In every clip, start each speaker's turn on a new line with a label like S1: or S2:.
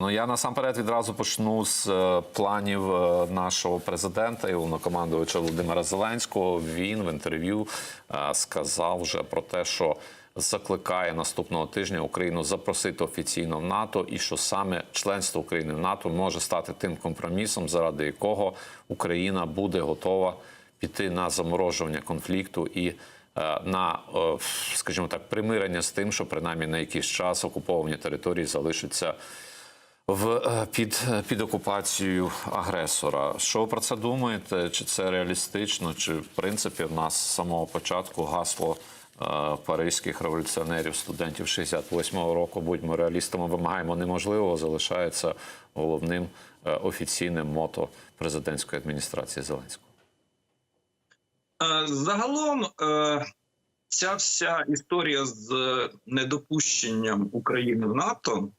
S1: Ну я насамперед відразу почну з е, планів е, нашого президента і головнокомандувача Володимира Зеленського. Він в інтерв'ю е, сказав вже про те, що закликає наступного тижня Україну запросити офіційно в НАТО, і що саме членство України в НАТО може стати тим компромісом, заради якого Україна буде готова піти на заморожування конфлікту і на, скажімо так, примирення з тим, що принаймні на якийсь час окуповані території залишаться в е, під, під окупацією агресора. Що ви про це думаєте? Чи це реалістично? Чи в принципі в нас з самого початку гасло е, паризьких революціонерів, студентів 68-го року, будьмо реалістами, вимагаємо неможливого, залишається головним е, офіційним мото президентської адміністрації Зеленського?
S2: Е, Загалом е, ця вся історія з недопущенням України в НАТО, е,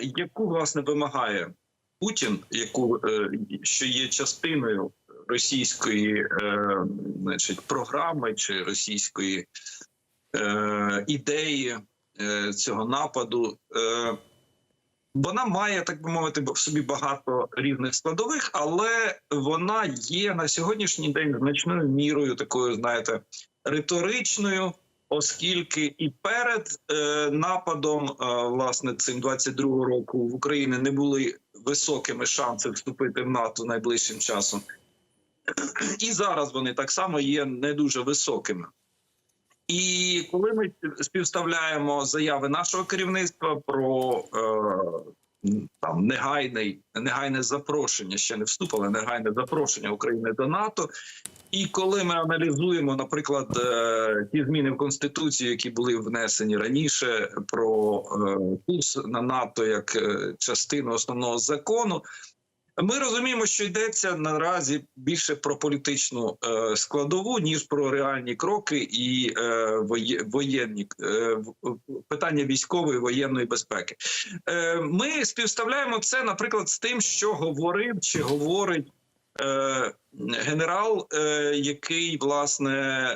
S2: яку власне вимагає Путін, яку е, що є частиною російської е, значить, програми чи російської е, ідеї е, цього нападу. Е, вона має, так би мовити, в собі багато різних складових, але вона є на сьогоднішній день значною мірою такою, знаєте, риторичною, оскільки і перед е, нападом, е, власне, цим 22-го року в Україні не були високими шанси вступити в НАТО найближчим часом. І зараз вони так само є не дуже високими. І коли ми співставляємо заяви нашого керівництва про е, там негайний, негайне запрошення, ще не вступ, але негайне запрошення України до НАТО. І коли ми аналізуємо, наприклад, е, ті зміни в конституцію, які були внесені раніше, про е, курс на НАТО як е, частину основного закону, ми розуміємо, що йдеться наразі більше про політичну складову ніж про реальні кроки і воєнні питання військової воєнної безпеки. Ми співставляємо це, наприклад, з тим, що говорив чи говорить. Генерал, е, який власне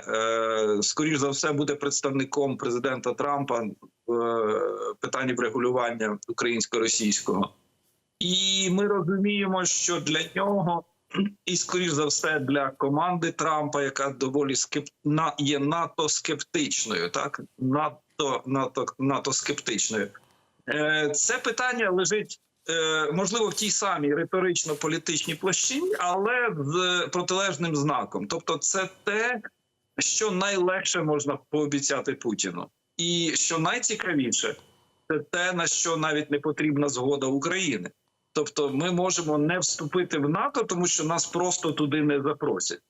S2: е, скоріш за все буде представником президента Трампа в е, питанні врегулювання українсько-російського, і ми розуміємо, що для нього, і скоріш за все, для команди Трампа, яка доволі скеп... на... є НАТО скептичною, так НАТО, НАТО, НАТО скептичною. Це питання лежить. Е, Можливо, в тій самій риторично-політичній площині, але з протилежним знаком. Тобто, це те, що найлегше можна пообіцяти Путіну, і що найцікавіше, це те, на що навіть не потрібна згода України. Тобто, ми можемо не вступити в НАТО, тому що нас просто туди не запросять.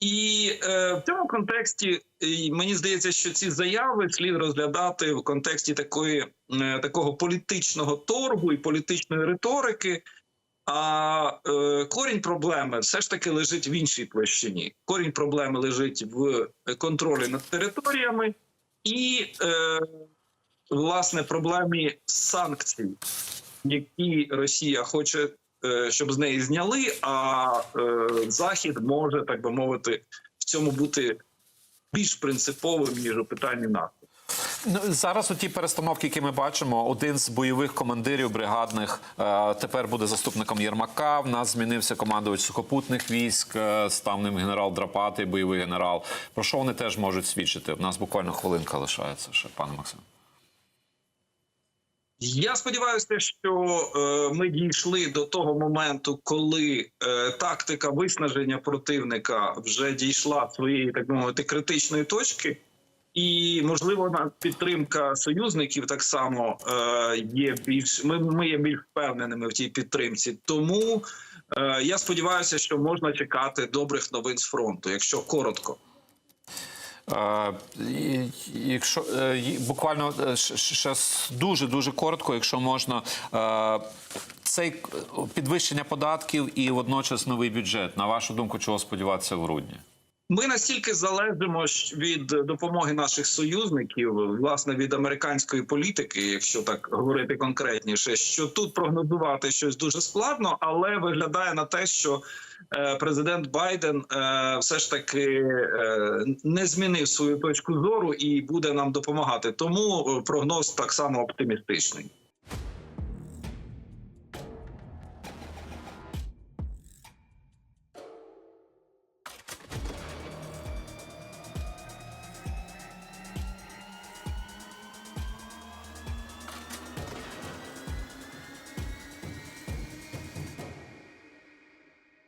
S2: І е, в цьому контексті е, мені здається, що ці заяви слід розглядати в контексті такої е, такого політичного торгу і політичної риторики. А е, корінь проблеми все ж таки лежить в іншій площині. Корінь проблеми лежить в контролі над територіями і е, власне проблемі санкцій, які Росія хоче, щоб з неї зняли, а е, Захід може, так би мовити, в цьому бути більш принциповим ніж у питанні НАТО.
S1: Ну, зараз у ті перестановки, які ми бачимо, один з бойових командирів бригадних е, тепер буде заступником Єрмака. В нас змінився командувач сухопутних військ, е, став ним генерал Драпатий, бойовий генерал. Про що вони теж можуть свідчити? У нас буквально хвилинка лишається ще, пане Максим.
S2: Я сподіваюся, що е, ми дійшли до того моменту, коли е, тактика виснаження противника вже дійшла своєї так мовити критичної точки, і можливо на підтримка союзників так само е, є більш. Ми, ми є більш впевненими в тій підтримці. Тому е, я сподіваюся, що можна чекати добрих новин з фронту, якщо коротко.
S1: Е, Якщо е, буквально ще дуже дуже коротко, якщо можна, е, цей підвищення податків і водночас новий бюджет. На вашу думку, чого сподіватися в грудні?
S2: Ми настільки залежимо від допомоги наших союзників, власне від американської політики, якщо так говорити конкретніше, що тут прогнозувати щось дуже складно, але виглядає на те, що е, президент Байден е, все ж таки е, не змінив свою точку зору і буде нам допомагати. Тому прогноз так само оптимістичний.